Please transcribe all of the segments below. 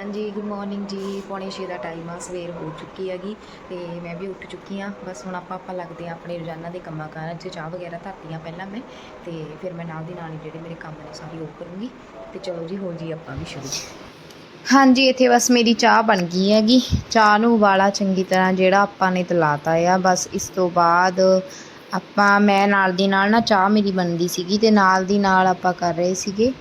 ਹਾਂਜੀ good morning ਜੀ। ਪੌਣੇ ਛੇ ਦਾ ਟਾਈਮ ਆ, ਸਵੇਰ ਹੋ ਚੁੱਕੀ ਹੈਗੀ ਤੇ ਮੈਂ ਵੀ ਉੱਠ ਚੁੱਕੀ ਆ। ਬਸ ਹੁਣ ਆਪਾਂ ਆਪਾਂ ਲੱਗਦੇ ਆ ਆਪਣੇ ਰੋਜ਼ਾਨਾ ਦੇ ਕੰਮਾਂ ਕਾਰਾਂ 'ਚ। ਚਾਹ ਵਗੈਰਾ ਧਰਤੀਆਂ ਪਹਿਲਾਂ ਮੈਂ ਤੇ ਫਿਰ ਮੈਂ ਨਾਲ ਦੀ ਨਾਲ ਹੀ ਜਿਹੜੇ ਮੇਰੇ ਕੰਮ ਨੇ ਸਾਰੇ ਉਹ ਕਰੂੰਗੀ। ਤੇ ਚਲੋ ਜੀ ਹੋ ਜੀ ਆਪਾਂ ਵੀ ਸ਼ੁਰੂ ਹਾਂਜੀ, ਇੱਥੇ ਬਸ ਮੇਰੀ ਚਾਹ ਬਣ ਗਈ ਹੈਗੀ। ਚਾਹ ਨੂੰ ਉਬਾਲਾ ਚੰਗੀ ਤਰ੍ਹਾਂ ਜਿਹੜਾ ਆਪਾਂ ਨੇ ਤਲਾਤਾ ਆ। ਬਸ ਇਸ ਤੋਂ ਬਾਅਦ ਆਪਾਂ, ਮੈਂ ਨਾਲ ਦੀ ਨਾਲ ਨਾ ਚਾਹ ਮੇਰੀ ਬਣਦੀ ਸੀਗੀ ਤੇ ਨਾਲ ਦੀ ਨਾਲ ਆਪਾਂ ਕਰ ਰਹੇ ਸੀਗੇ।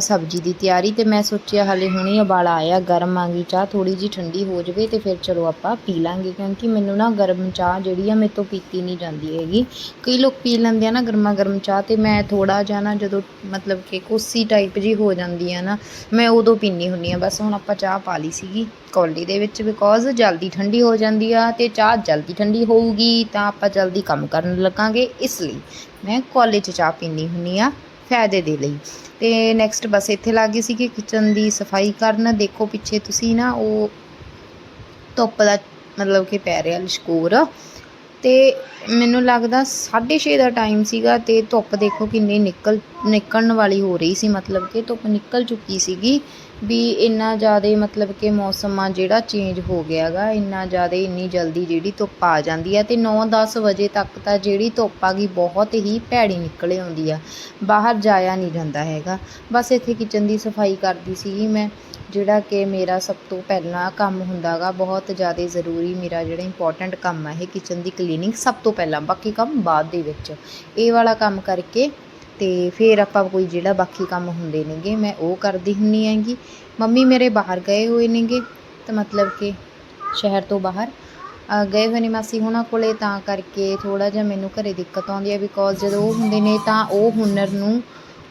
ਸਬਜ਼ੀ ਦੀ ਤਿਆਰੀ ਤੇ ਮੈਂ ਸੋਚਿਆ ਹਲੇ ਹੁਣੇ ਉਬਾਲਾ ਆਇਆ, ਗਰਮ ਆ ਗਈ ਚਾਹ ਥੋੜੀ ਜੀ ਠੰਡੀ ਹੋ ਜਾਵੇ ਤੇ ਫਿਰ ਚਲੋ ਆਪਾਂ ਪੀ ਲਾਂਗੇ ਕਿਉਂਕਿ ਮੈਨੂੰ ਨਾ ਗਰਮ ਚਾਹ ਜਿਹੜੀ ਆ ਮੇਰੇ ਤੋਂ ਪੀਤੀ ਨਹੀਂ ਜਾਂਦੀ ਹੈਗੀ। ਕਈ ਲੋਕ ਪੀ ਲੈਂਦੇ ਆ ਨਾ ਗਰਮਾ ਗਰਮ ਚਾਹ ਤੇ ਮੈਂ ਥੋੜਾ ਜਿਹਾ ਨਾ ਜਦੋਂ ਮਤਲਬ ਕਿ ਕੋਸੀ ਟਾਈਪ ਜੀ ਹੋ ਜਾਂਦੀ ਆ ਨਾ, ਮੈਂ ਉਦੋਂ ਪੀਣੀ ਹੁੰਨੀ ਆ। ਬਸ ਹੁਣ ਆਪਾਂ ਚਾਹ ਪਾ ਲਈ ਸੀਗੀ ਕੌਲੀ ਦੇ ਵਿੱਚ ਬਿਕੋਜ਼ ਜਲਦੀ ਠੰਡੀ ਹੋ ਜਾਂਦੀ ਆ ਤੇ ਚਾਹ ਜਲਦੀ ਠੰਡੀ ਹੋਊਗੀ ਤਾਂ ਆਪਾਂ ਜਲਦੀ ਕੰਮ ਕਰਨ ਲੱਗਾਂਗੇ ਇਸ ਲਈ ਮੈਂ ਕੌਲੇ 'ਚ ਚਾਹ ਪੀਣੀ ਹੁੰਨੀ ਆ। ਫਾਇਦੇ ਦੇ ਲਈ। ਤੇ ਨੈਕਸਟ ਬਸ ਇੱਥੇ ਲੱਗ ਗਈ ਸੀ ਕਿ ਕਿਚਨ ਦੀ ਸਫ਼ਾਈ ਕਰਨ। ਦੇਖੋ ਪਿੱਛੇ ਤੁਸੀਂ ਨਾ ਉਹ ਧੁੱਪ ਦਾ ਮਤਲਬ ਕਿ ਪੈ ਰਿਹਾ ਲਿਸ਼ਕੋਰ। ਤੇ ਮੈਨੂੰ ਲੱਗਦਾ 6:30 ਦਾ ਟਾਈਮ ਸੀਗਾ ਤੇ ਧੁੱਪ ਦੇਖੋ ਕਿੰਨੀ ਨਿਕਲ, ਨਿਕਲਣ ਵਾਲੀ ਹੋ ਰਹੀ ਸੀ, ਮਤਲਬ ਕਿ ਧੁੱਪ ਨਿਕਲ ਚੁੱਕੀ ਸੀਗੀ ਵੀ ਇੰਨਾ ਜ਼ਿਆਦਾ ਮਤਲਬ ਕਿ ਮੌਸਮ ਆ ਜਿਹੜਾ ਚੇਂਜ ਹੋ ਗਿਆਗਾ ਇੰਨਾ ਜ਼ਿਆਦਾ ਇੰਨੀ ਜਲਦੀ ਜਿਹੜੀ ਧੁੱਪ ਆ ਜਾਂਦੀ ਆ ਤੇ 9-10 ਵਜੇ ਤੱਕ ਤਾਂ ਜਿਹੜੀ ਧੁੱਪ ਆ ਗਈ ਬਹੁਤ ਹੀ ਭੈੜੀ ਨਿਕਲੇ ਆਉਂਦੀ ਆ, ਬਾਹਰ ਜਾਇਆ ਨਹੀਂ ਜਾਂਦਾ ਹੈਗਾ। ਬਸ ਇੱਥੇ ਕਿਚਨ ਦੀ ਸਫ਼ਾਈ ਕਰਦੀ ਸੀਗੀ ਮੈਂ। ਜਿਹੜਾ ਕਿ ਮੇਰਾ ਸਭ ਤੋਂ ਪਹਿਲਾਂ ਕੰਮ ਹੁੰਦਾ ਗਾ ਬਹੁਤ ਜ਼ਿਆਦਾ ਜ਼ਰੂਰੀ ਮੇਰਾ ਜਿਹੜਾ ਇੰਪੋਰਟੈਂਟ ਕੰਮ ਹੈ ਇਹ ਕਿਚਨ ਦੀ ਕਲੀਨਿੰਗ ਸਭ ਤੋਂ ਪਹਿਲਾਂ, ਬਾਕੀ ਕੰਮ ਬਾਅਦ ਦੇ ਵਿੱਚ। ਇਹ ਵਾਲਾ ਕੰਮ ਕਰਕੇ ਤੇ ਫਿਰ ਆਪਾਂ ਕੋਈ ਜਿਹੜਾ ਬਾਕੀ ਕੰਮ ਹੁੰਦੇ ਨੇਗੇ, ਮੈਂ ਉਹ ਕਰਦੀ ਹੁੰਨੀ ਹੈਗੀ। ਮੰਮੀ ਮੇਰੇ ਬਾਹਰ ਗਏ ਹੋਏ ਨੇਗੇ, ਤਾਂ ਮਤਲਬ ਕਿ ਸ਼ਹਿਰ ਤੋਂ ਬਾਹਰ। ਗਏ ਹੋਏ ਨੇ ਮਾਸੀ ਹੋਣਾ ਕੋਲੇ, ਤਾਂ ਕਰਕੇ ਥੋੜਾ ਜਿਹਾ ਮੈਨੂੰ ਘਰੇ ਦਿੱਕਤ ਆਉਂਦੀ ਹੈ ਬਿਕੋਜ਼ ਜਦੋਂ ਉਹ ਹੁੰਦੇ ਨੇ, ਤਾਂ ਉਹ ਹੁਨਰ ਨੂੰ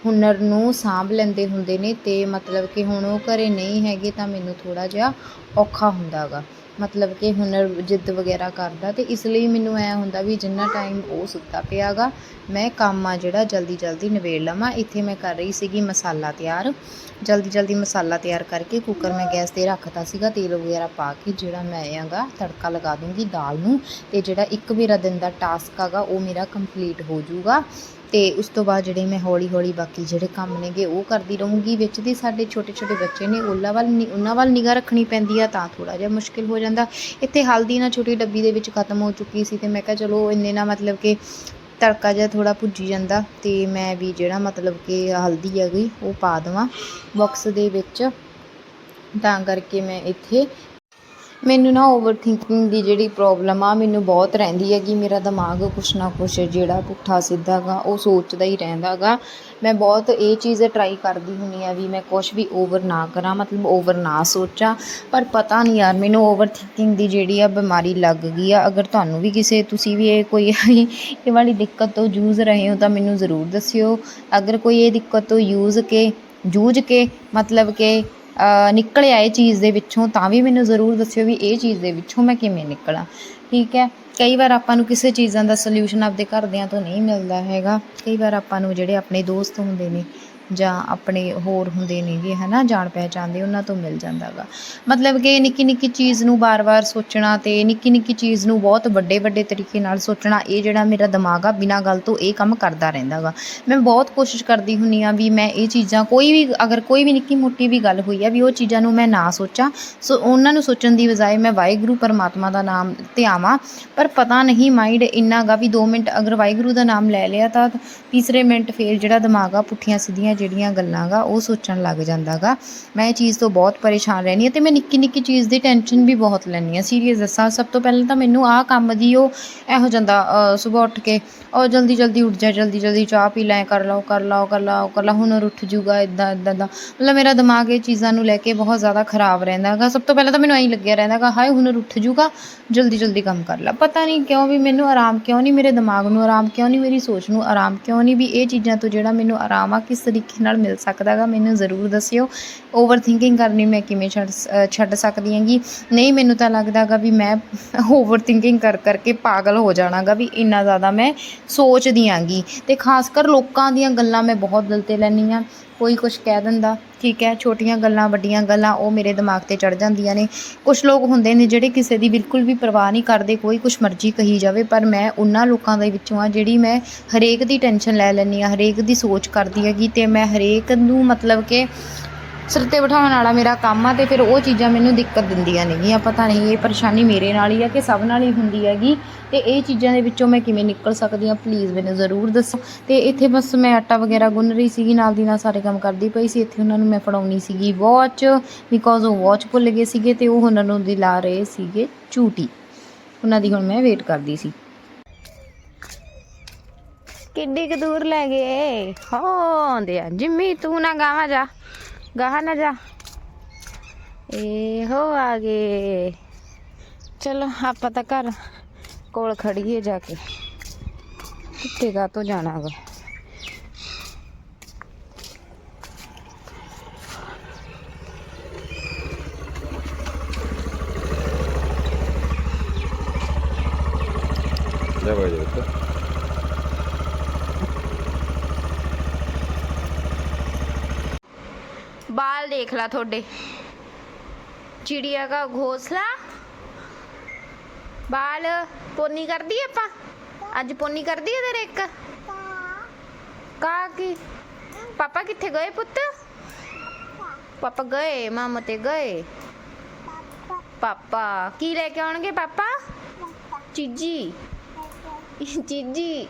ਹੁਨਰ ਨੂੰ ਸਾਂਭ ਲੈਂਦੇ ਹੁੰਦੇ ਨੇ ਤੇ ਮਤਲਬ ਕਿ ਹੁਣ ਉਹ ਘਰੇ ਨਹੀਂ ਹੈਗੇ ਤਾਂ ਮੈਨੂੰ ਥੋੜਾ ਜਿਹਾ ਔਖਾ ਹੁੰਦਾਗਾ। ਮਤਲਬ ਕਿ ਹੁਨਰ ਜਿੱਦ ਵਗੈਰਾ ਕਰਦਾ ਤੇ ਇਸ ਲਈ ਮੈਨੂੰ ਐ ਹੁੰਦਾ ਵੀ ਜਿੰਨਾ ਟਾਈਮ ਉਹ ਸੁੱਤਾ ਪਿਆਗਾ, ਮੈਂ ਕੰਮ ਆ ਜਿਹੜਾ ਜਲਦੀ ਜਲਦੀ ਨਿਬੇੜ ਲਵਾਂ। ਇੱਥੇ ਮੈਂ ਕਰ ਰਹੀ ਸੀਗੀ ਮਸਾਲਾ ਤਿਆਰ। ਜਲਦੀ ਜਲਦੀ ਮਸਾਲਾ ਤਿਆਰ ਕਰਕੇ ਕੁੱਕਰ ਮੈਂ ਗੈਸ ਤੇ ਰੱਖਤਾ ਸੀਗਾ, ਤੇਲ ਵਗੈਰਾ ਪਾ ਕੇ ਜਿਹੜਾ ਮੈਂ ਆਗਾ ਤੜਕਾ ਲਗਾ ਦੂੰਗੀ ਦਾਲ ਨੂੰ ਤੇ ਜਿਹੜਾ ਇੱਕ ਮੇਰਾ ਦਿਨ ਦਾ ਟਾਸਕ ਹੈਗਾ ਉਹ ਮੇਰਾ ਕੰਪਲੀਟ ਹੋ ਜਾਊਗਾ ਤੇ ਉਸ ਤੋਂ ਬਾਅਦ ਜਿਹੜੇ ਮੈਂ ਹੌਲੀ ਹੌਲੀ ਬਾਕੀ ਜਿਹੜੇ ਕੰਮ ਨੇਗੇ ਉਹ ਕਰਦੀ ਰਹੂੰਗੀ, ਵਿੱਚ ਦੀ ਸਾਡੇ ਛੋਟੇ ਛੋਟੇ ਬੱਚੇ ਨੇ, ਉਹਨਾਂ ਵੱਲ ਨੀ- ਉਹਨਾਂ ਵੱਲ ਨਿਗਾਹ ਰੱਖਣੀ ਪੈਂਦੀ ਆ ਤਾਂ ਥੋੜਾ ਜਿਹਾ ਮੁਸ਼ਕਿਲ ਹੋ ਜਾਂਦਾ। ਇੱਥੇ ਹਲਦੀ ਨਾ ਛੋਟੀ ਡੱਬੀ ਦੇ ਵਿੱਚ ਖਤਮ ਹੋ ਚੁੱਕੀ ਸੀ ਤੇ ਮੈਂ ਕਿਹਾ ਚਲੋ ਇੰਨੇ ਨਾ ਮਤਲਬ ਕਿ ਤੜਕਾ ਜਿਹਾ ਥੋੜਾ ਭੁੱਜੀ ਜਾਂਦਾ ਤੇ ਮੈਂ ਵੀ ਜਿਹੜਾ ਮਤਲਬ ਕਿ ਹਲਦੀ ਹੈਗੀ ਉਹ ਪਾ ਦੇਵਾਂ ਬਾਕਸ ਦੇ ਵਿੱਚ। ਤਾਂ ਕਰਕੇ ਮੈਂ ਇੱਥੇ ਮੈਨੂੰ ਨਾ ਓਵਰ ਥਿੰਕਿੰਗ ਦੀ ਜਿਹੜੀ ਪ੍ਰੋਬਲਮ ਆ, ਮੈਨੂੰ ਬਹੁਤ ਰਹਿੰਦੀ ਹੈ ਕਿ ਮੇਰਾ ਦਿਮਾਗ ਕੁਛ ਨਾ ਕੁਛ ਜਿਹੜਾ ਪੁੱਠਾ ਸਿੱਧਾ ਗਾ, ਉਹ ਸੋਚਦਾ ਹੀ ਰਹਿੰਦਾ ਗਾ। ਮੈਂ ਬਹੁਤ ਇਹ ਚੀਜ਼ ਟਰਾਈ ਕਰਦੀ ਹੁੰਦੀ ਆ ਵੀ ਮੈਂ ਕੁਛ ਵੀ ਓਵਰ ਨਾ ਕਰਾਂ, ਮਤਲਬ ਓਵਰ ਨਾ ਸੋਚਾਂ। ਪਰ ਪਤਾ ਨਹੀਂ ਯਾਰ, ਮੈਨੂੰ ਓਵਰ ਥਿੰਕਿੰਗ ਦੀ ਜਿਹੜੀ ਆ ਬਿਮਾਰੀ ਲੱਗ ਗਈ ਆ। ਅਗਰ ਤੁਹਾਨੂੰ ਵੀ ਕਿਸੇ, ਤੁਸੀਂ ਵੀ ਇਹ ਕੋਈ ਇਹ ਵਾਲੀ ਦਿੱਕਤ ਤੋਂ ਜੂਝ ਰਹੇ ਹੋ, ਤਾਂ ਮੈਨੂੰ ਜ਼ਰੂਰ ਦੱਸਿਓ। ਅਗਰ ਕੋਈ ਇਹ ਦਿੱਕਤ ਤੋਂ ਯੂਜ਼ ਕੇ, ਜੂਝ ਕੇ, ਮਤਲਬ ਕਿ ਅ, ਨਿਕਲਿਆ ਇਹ ਚੀਜ਼ ਦੇ ਵਿੱਚੋਂ ਤਾਂ ਵੀ ਮੈਨੂੰ ਜ਼ਰੂਰ ਦੱਸਿਓ ਵੀ ਇਹ ਚੀਜ਼ ਦੇ ਵਿੱਚੋਂ ਮੈਂ ਕਿਵੇਂ ਨਿਕਲਾਂ। ਠੀਕ ਹੈ? ਕਈ ਵਾਰ ਆਪਾਂ ਨੂੰ ਕਿਸੇ ਚੀਜ਼ਾਂ ਦਾ ਸੋਲੂਸ਼ਨ ਆਪਦੇ ਘਰਦਿਆਂ ਤੋਂ ਨਹੀਂ ਮਿਲਦਾ ਹੈਗਾ। ਕਈ ਵਾਰ ਆਪਾਂ ਨੂੰ ਜਿਹੜੇ ਆਪਣੇ ਦੋਸਤ ਹੁੰਦੇ ਨੇ ਜਾਂ ਆਪਣੇ ਹੋਰ ਹੁੰਦੇ ਨੇਗੇ ਹਨਾ, ਜਾਣ ਪਹਿਚਾਣ ਦੇ, ਉਹਨਾਂ ਤੋਂ ਮਿਲ ਜਾਂਦਾਗਾ ਮਤਲਬ ਕਿ ਨਿੱਕੀ ਨਿੱਕੀ ਚੀਜ਼ ਨੂੰ ਬਾਰ-ਬਾਰ ਸੋਚਣਾ ਤੇ ਨਿੱਕੀ ਨਿੱਕੀ ਚੀਜ਼ ਨੂੰ ਬਹੁਤ ਵੱਡੇ ਵੱਡੇ ਤਰੀਕੇ ਨਾਲ ਸੋਚਣਾ, ਇਹ ਜਿਹੜਾ ਮੇਰਾ ਦਿਮਾਗ ਆ, ਬਿਨਾਂ ਗੱਲ ਤੋਂ ਇਹ ਕੰਮ ਕਰਦਾ ਰਹਿੰਦਾਗਾ ਮੈਂ ਬਹੁਤ ਕੋਸ਼ਿਸ਼ ਕਰਦੀ ਹੁੰਨੀ ਆ ਵੀ ਮੈਂ ਇਹ ਚੀਜ਼ਾਂ, ਕੋਈ ਵੀ, ਅਗਰ ਕੋਈ ਵੀ ਨਿੱਕੀ ਮੋਟੀ ਵੀ ਗੱਲ ਹੋਈ ਆ ਵੀ ਉਹ ਚੀਜ਼ਾਂ ਨੂੰ ਮੈਂ ਨਾ ਸੋਚਾਂ, ਸੋ ਉਹਨਾਂ ਨੂੰ ਸੋਚਣ ਦੀ ਬਜਾਏ ਮੈਂ ਵਾਹਿਗੁਰੂ ਪਰਮਾਤਮਾ ਦਾ ਨਾਮ ਧਿਆਵਾਂ ਪਰ ਪਤਾ ਨਹੀਂ ਮਾਈਂਡ ਇੰਨਾ ਗਾ ਵੀ 2 ਮਿੰਟ ਅਗਰ ਵਾਹਿਗੁਰੂ ਦਾ ਨਾਮ ਲੈ ਲਿਆ ਤਾਂ ਤੀਸਰੇ ਮਿੰਟ ਫੇਰ ਜਿਹੜਾ ਦਿਮਾਗ ਆ, ਪੁੱਠੀਆਂ ਸਿੱਧੀਆਂ ਜਿਹੜੀਆਂ ਗੱਲਾਂ ਗਾ, ਉਹ ਸੋਚਣ ਲੱਗ ਜਾਂਦਾਗਾ ਮੈਂ ਇਹ ਚੀਜ਼ ਤੋਂ ਬਹੁਤ ਪਰੇਸ਼ਾਨ ਰਹਿੰਦੀ ਹਾਂ ਤੇ ਮੈਂ ਨਿੱਕੀ ਨਿੱਕੀ ਚੀਜ਼ ਦੀ ਟੈਨਸ਼ਨ ਵੀ ਬਹੁਤ ਲੈਂਦੀ ਹਾਂ। ਸੀਰੀਅਸ ਦੱਸਾਂ, ਸਭ ਤੋਂ ਪਹਿਲਾਂ ਤਾਂ ਮੈਨੂੰ ਆਹ ਕੰਮ ਦੀ ਉਹ ਇਹੋ ਜਾਂਦਾ ਸਵੇਰ ਉੱਠ ਕੇ, ਉਹ ਜਲਦੀ ਜਲਦੀ ਉੱਠ ਜਾ, ਜਲਦੀ ਜਲਦੀ ਚਾਹ ਪੀ ਲੈ, ਕਰ ਲਓ ਕਰ ਲਓ ਕਰ ਲਓ ਕਰ ਲਾ, ਹੁਣ ਉੱਠ ਜੂਗਾ ਇਦਾਂ ਇਦਾਂ ਦਾ ਮਤਲਬ ਮੇਰਾ ਦਿਮਾਗ ਇਹ ਚੀਜ਼ਾਂ ਨੂੰ ਲੈ ਕੇ ਬਹੁਤ ਜ਼ਿਆਦਾ ਖਰਾਬ ਰਹਿੰਦਾ ਹੈਗਾ ਸਭ ਤੋਂ ਪਹਿਲਾਂ ਤਾਂ ਮੈਨੂੰ ਐਂ ਲੱਗਿਆ ਰਹਿੰਦਾ ਹੈਗਾ ਹਾਏ ਹੁਣ ਉੱਠ ਜੂਗਾ, ਜਲਦੀ ਜਲਦੀ ਕੰਮ ਕਰ ਲਾ। ਪਤਾ ਨਹੀਂ ਕਿਉਂ ਵੀ ਮੈਨੂੰ ਆਰਾਮ ਕਿਉਂ ਨਹੀਂ, ਮੇਰੇ ਦਿਮਾਗ ਨੂੰ ਆਰਾਮ ਕਿਉਂ ਨਹੀਂ, ਮੇਰੀ ਸੋਚ ਨੂੰ ਆਰਾਮ ਕਿਉਂ ਨਹੀਂ ਵੀ ਇਹ ਚੀਜ਼ਾਂ ਤੋਂ ਜਿਹੜਾ ਮੈਨੂੰ ਆਰਾਮ ਆ, ਕਿਸ ਤਰੀਕੇ ਨਾਲ ਮਿਲ ਸਕਦਾ ਹੈਗਾ ਮੈਨੂੰ ਜ਼ਰੂਰ ਦੱਸਿਓ। ਓਵਰ ਥਿੰਕਿੰਗ ਕਰਨੀ ਮੈਂ ਕਿਵੇਂ ਛੱਡ ਛੱਡ ਸਕਦੀ ਹਾਂਗੀ? ਨਹੀਂ, ਮੈਨੂੰ ਤਾਂ ਲੱਗਦਾ ਹੈਗਾ ਵੀ ਮੈਂ ਓਵਰ ਥਿੰਕਿੰਗ ਕਰ ਕਰਕੇ ਪਾਗਲ ਹੋ ਜਾਣਾਗਾ ਵੀ ਇੰਨਾ ਜ਼ਿਆਦਾ ਮੈਂ ਸੋਚਦੀ ਆਂਗੀ ਤੇ ਖਾਸ ਕਰ ਲੋਕਾਂ ਦੀਆਂ ਗੱਲਾਂ ਮੈਂ ਬਹੁਤ ਦਿਲ ਤੇ ਲੈਂਦੀ ਹਾਂ। ਕੋਈ ਕੁਝ ਕਹਿ ਦਿੰਦਾ, ਠੀਕ ਹੈ, ਛੋਟੀਆਂ ਗੱਲਾਂ, ਵੱਡੀਆਂ ਗੱਲਾਂ, ਉਹ ਮੇਰੇ ਦਿਮਾਗ ਤੇ ਚੜ ਜਾਂਦੀਆਂ ਨੇ। ਕੁਝ ਲੋਕ ਹੁੰਦੇ ਨੇ ਜਿਹੜੇ ਕਿਸੇ ਦੀ ਬਿਲਕੁਲ ਵੀ ਪਰਵਾਹ ਨਹੀਂ ਕਰਦੇ, ਕੋਈ ਕੁਝ ਮਰਜ਼ੀ ਕਹੀ ਜਾਵੇ, ਪਰ ਮੈਂ ਉਹਨਾਂ ਲੋਕਾਂ ਦੇ ਵਿੱਚੋਂ ਆ ਜਿਹੜੀ ਮੈਂ ਹਰੇਕ ਦੀ ਟੈਨਸ਼ਨ ਲੈ ਲੈਂਦੀ ਆ ਹਰੇਕ ਦੀ ਸੋਚ ਕਰਦੀ ਹੈਗੀ ਤੇ ਮੈਂ ਹਰੇਕ ਨੂੰ ਮਤਲਬ ਕਿ ਸਿਰ ਤੇ ਬਿਠਾਉਣ ਵਾਲਾ ਮੇਰਾ ਕੰਮ ਆ ਤੇ ਫਿਰ ਉਹ ਚੀਜ਼ਾਂ ਮੈਨੂੰ ਦਿੱਕਤ ਦਿੰਦੀਆਂ ਨੇਗੀਆਂ। ਪਤਾ ਨਹੀਂ ਇਹ ਪਰੇਸ਼ਾਨੀ ਮੇਰੇ ਨਾਲ ਹੀ ਆ ਕਿ ਸਭ ਨਾਲ ਹੀ ਹੁੰਦੀ ਹੈਗੀ। ਤੇ ਇਹ ਚੀਜ਼ਾਂ ਦੇ ਵਿੱਚੋਂ ਮੈਂ ਕਿਵੇਂ ਨਿਕਲ ਸਕਦੀ ਹਾਂ? ਪਲੀਜ਼ ਮੈਨੂੰ ਜ਼ਰੂਰ ਦੱਸੋ। ਤੇ ਇੱਥੇ ਬਸ ਮੈਂ ਆਟਾ ਵਗੈਰਾ ਗੁੰਨ ਰਹੀ ਸੀਗੀ, ਨਾਲ ਦੀ ਨਾਲ ਸਾਰੇ ਕੰਮ ਕਰਦੀ ਪਈ ਸੀ। ਇੱਥੇ ਉਹਨਾਂ ਨੂੰ ਮੈਂ ਫੜਾਉਣੀ ਸੀਗੀ ਵਾਚ ਬਿਕੋਜ਼ ਉਹ ਵਾਚ ਭੁੱਲ ਗਏ ਸੀਗੇ ਤੇ ਉਹ ਉਹਨਾਂ ਨੂੰ ਦਿਲਾ ਰਹੇ ਸੀਗੇ ਝੂਟੀ। ਉਹਨਾਂ ਦੀ ਹੁਣ ਮੈਂ ਵੇਟ ਕਰਦੀ ਸੀ। ਕਿੱਡੀ ਕੁ ਦੂਰ ਲੈ ਗਏ। ਹੋ, ਆਉਂਦੇ ਆ। ਜਿੰਮੀ, ਤੂੰ ਨਾ ਗਾਵਾਂ ਜਾ। गहा ना जा। ए हो आगे। चलो आप पता कर कोल खड़ी है जाके। कुत्ते का तो जाना गा। Давай, давай. ਬਾਲ ਦੇਖ ਲਾ ਤੁਹਾਡੇ ਚਿੜੀਆ ਦਾ ਘੋਸਲਾ ਬਾਲ ਪੋਨੀ ਕਰਦੀ ਆਪਾਂ ਅੱਜ ਪੋਨੀ ਕਰਦੀ ਹੈ ਤੇਰੇ ਇੱਕ ਕਾ ਕੀ ਪਾਪਾ ਕਿੱਥੇ ਗਏ ਪੁੱਤ ਪਾਪਾ ਗਏ ਮਾਮਾ ਤੇ ਗਏ ਪਾਪਾ ਕੀ ਲੈ ਕੇ ਆਉਣਗੇ ਪਾਪਾ ਚੀਜੀ ਚੀਜੀ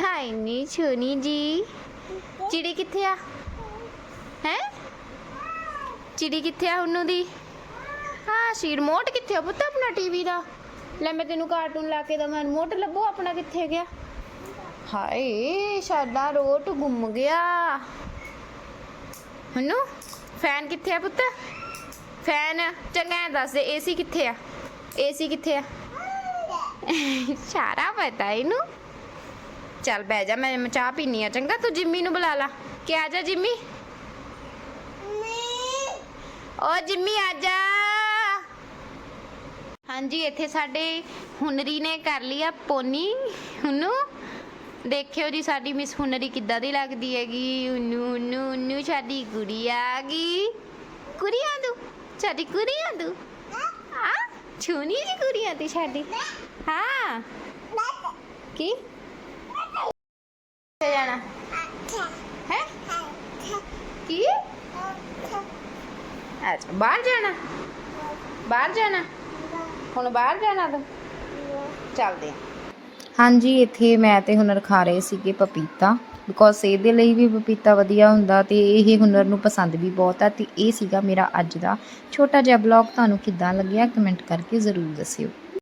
ਹਾਈ ਨੀ ਛੋਨੀ ਜੀ ਚਿੜੀ ਕਿੱਥੇ ਆ ਹੈ ਚਿੜੀ ਕਿੱਥੇ ਆ ਉਹਨੂੰ ਦੀ? ਹਾਂ ਸੀ ਰਿਮੋਟ ਕਿੱਥੇ ਆ ਪੁੱਤ ਆਪਣਾ ਟੀਵੀ ਦਾ? ਲੈ ਮੈਂ ਤੈਨੂੰ ਕਾਰਟੂਨ ਲਾ ਕੇ ਦਵਾਂ ਰਿਮੋਟ ਲੱਭੋ ਆਪਣਾ ਕਿੱਥੇ ਗਿਆ? ਹਾਏ, ਸਾਡਾ ਰੋਟ ਗੁੰਮ ਗਿਆ। ਹਨੂ ਫੈਨ ਕਿੱਥੇ ਆ ਪੁੱਤ? ਫੈਨ ਚੰਗਾ ਐਂ ਦੱਸ ਦੇ ਏਸੀ ਕਿੱਥੇ ਆ? ਏਸੀ ਕਿੱਥੇ ਆ? ਸਾਰਾ ਪਤਾ ਇਹਨੂੰ। ਚੱਲ ਬਹਿ ਜਾ, ਮੈਂ ਚਾਹ ਪੀਨੀ ਆ, ਚੰਗਾ, ਤੂੰ ਜਿੰਮੀ ਨੂੰ ਬੁਲਾ ਲਾ। ਕਿ ਆ ਜਾ ਜਿੰਮੀ? ਓ ਜਿੰਮੀ ਆ ਜਾ। ਹਾਂਜੀ ਇੱਥੇ ਸਾਡੇ ਹੁਨਰੀ ਨੇ ਕਰ ਲਈ ਆ ਪੋਨੀ। ਹੁਨੂੰ ਦੇਖਿਓ ਜੀ ਸਾਡੀ ਮਿਸ ਹੁਨਰੀ ਕਿੱਦਾਂ ਦੀ ਲੱਗਦੀ ਹੈਗੀ। ਉਨੂ ਉਨੂ ਉਨੂ ਸਾਡੀ ਕੁੜੀ ਆ ਗਈ। ਕੁੜੀਆਂ ਤੂੰ? ਸਾਡੀ ਕੁੜੀਆਂ ਤੂੰ? ਹਾਂ ਛੋਨੀ ਜੀ ਕੁੜੀਆਂ ਤੀ ਸਾਡੀ? ਹਾਂ। ਕੀ? ਕਿੱਥੇ ਜਾਣਾ? ਹੈ? ਕੀ? ਅੱਛਾ ਬਾਹਰ ਜਾਣਾ? ਬਾਹਰ ਜਾਣਾ? ਹੁਣ ਬਾਹਰ ਜਾਣਾ ਤੂੰ? ਚੱਲਦੇ ਹਾਂਜੀ, ਇੱਥੇ ਮੈਂ ਤੇ ਹੁਨਰ ਖਾ ਰਹੇ ਸੀਗੇ ਪਪੀਤਾ। ਬਿਕੋਜ਼ ਸਿਹਤ ਦੇ ਲਈ ਵੀ ਪਪੀਤਾ ਵਧੀਆ ਹੁੰਦਾ ਤੇ ਇਹ ਹੁਨਰ ਨੂੰ ਪਸੰਦ ਵੀ ਬਹੁਤ ਆ ਤੇ ਇਹ ਸੀਗਾ ਮੇਰਾ ਅੱਜ ਦਾ। ਛੋਟਾ ਜਿਹਾ ਬਲੌਗ ਤੁਹਾਨੂੰ ਕਿੱਦਾਂ ਲੱਗਿਆ? ਕਮੈਂਟ ਕਰਕੇ ਜ਼ਰੂਰ ਦੱਸਿਓ।